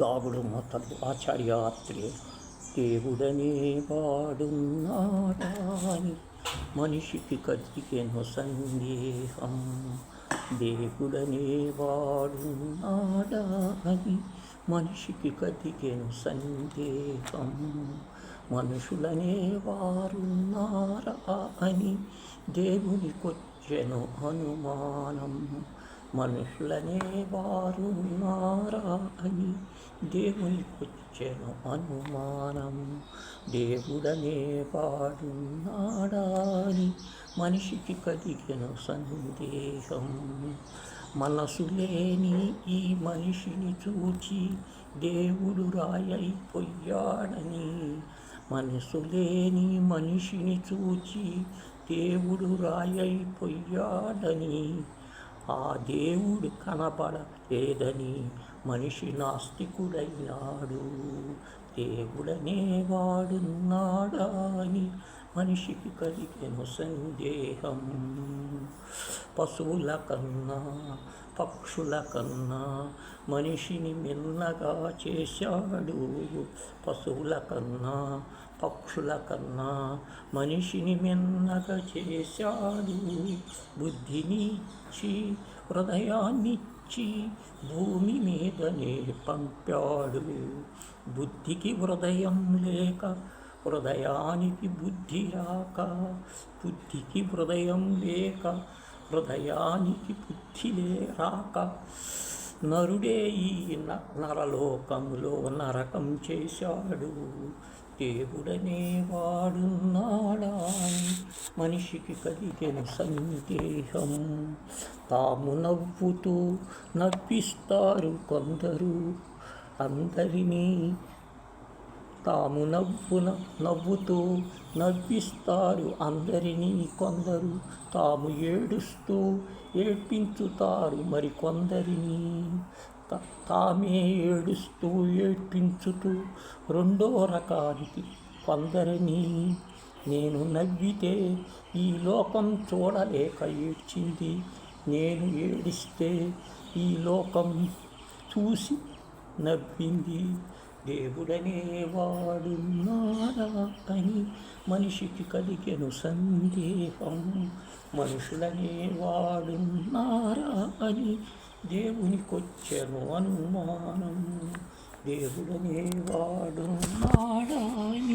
దాగుడు మొత్తలు ఆచార్యాత్రే దేవుడనే వాడున్నాడాని మనిషికి కదికెను సందేహం దేవుడనే వాడున్నాడాని మనిషికి కదికెను సందేహం మనుషులనే వారున్నారా అని దేవునికొచ్చెను అనుమానం మనుషులనే వారున్నారా అని దేవునికొచ్చెను అనుమానం. దేవుడనే వాడున్నాడా అని మనిషికి కలిగిన సందేహం. మనసు లేని ఈ మనిషిని చూచి దేవుడు రాయైపోయాడని మనసు లేని మనిషిని చూచి దేవుడు రాయైపోయాడని ఆ దేవుడు కనపడలేదని మనిషి నాస్తికుడయ్యాడు. దేవుడనే వాడున్నాడా అని మనిషికి కలిగెను సందేహం. పశువుల కన్నా పక్షుల కన్నా మనిషిని మెల్లగా చేశాడు. పశువుల కన్నా పక్షుల కన్నా మనిషిని మెల్లగా చేశాడు. బుద్ధినిచ్చి హృదయాన్నిచ్చి భూమి మీదనే పంపాడు. బుద్ధికి హృదయం లేక హృదయానికి బుద్ధి రాక బుద్ధికి హృదయం లేక హృదయానికి బుద్ధి లే రాక. నరుడే ఈ న- నరలోకంలో నరకం చేశాడు. దేవుడనే వాడున్నాడా? అని మనిషికి కలిగిన సందేహం తాము నవ్వుతూ నవ్విస్తారు కొందరు. అందరినీ తాము నవ్వున నవ్వుతూ నవ్విస్తారు అందరినీ కొందరు. తాము ఏడుస్తూ ఏడ్పించుతారు మరి కొందరిని. తామే ఏడుస్తూ ఏడ్పించుతూ రెండో రకానికి కొందరిని. నేను నవ్వితే ఈ లోకం చూడలేక ఏడ్చింది. నేను ఏడిస్తే ఈ లోకం చూసి నవ్వింది. దేవుడనే వాడున్నాడా అని మనిషికి కలిగెను సందేహం. మనుషులనే వాడున్నారా అని దేవునికొచ్చెను అనుమానం. దేవుడనే వాడున్నాడా అని